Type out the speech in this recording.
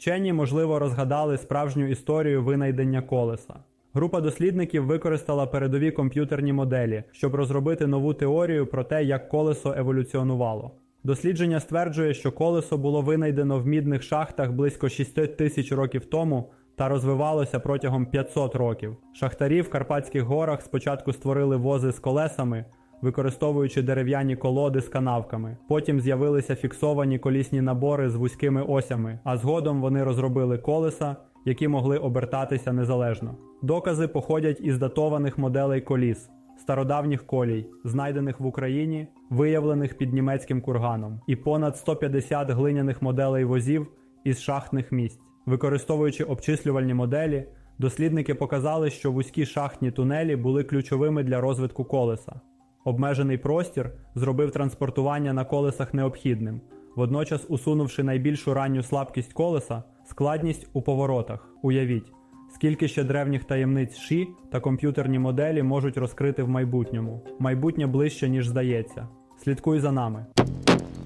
Вчені, можливо, розгадали справжню історію винайдення колеса. Група дослідників використала передові комп'ютерні моделі, щоб розробити нову теорію про те, як колесо еволюціонувало. Дослідження стверджує, що колесо було винайдено в мідних шахтах близько 6 тисяч років тому та розвивалося протягом 500 років. Шахтарі в Карпатських горах спочатку створили вози з колесами, використовуючи дерев'яні колоди з канавками. Потім з'явилися фіксовані колісні набори з вузькими осями, а згодом вони розробили колеса, які могли обертатися незалежно. Докази походять із датованих моделей коліс, стародавніх колій, знайдених в Україні, виявлених під німецьким курганом, і понад 150 глиняних моделей возів із шахтних місць. Використовуючи обчислювальні моделі, дослідники показали, що вузькі шахтні тунелі були ключовими для розвитку колеса. Обмежений простір зробив транспортування на колесах необхідним, водночас усунувши найбільшу ранню слабкість колеса складність у поворотах. Уявіть, скільки ще древніх таємниць ші та комп'ютерні моделі можуть розкрити в майбутньому. Майбутнє ближче, ніж здається. Слідкуй за нами.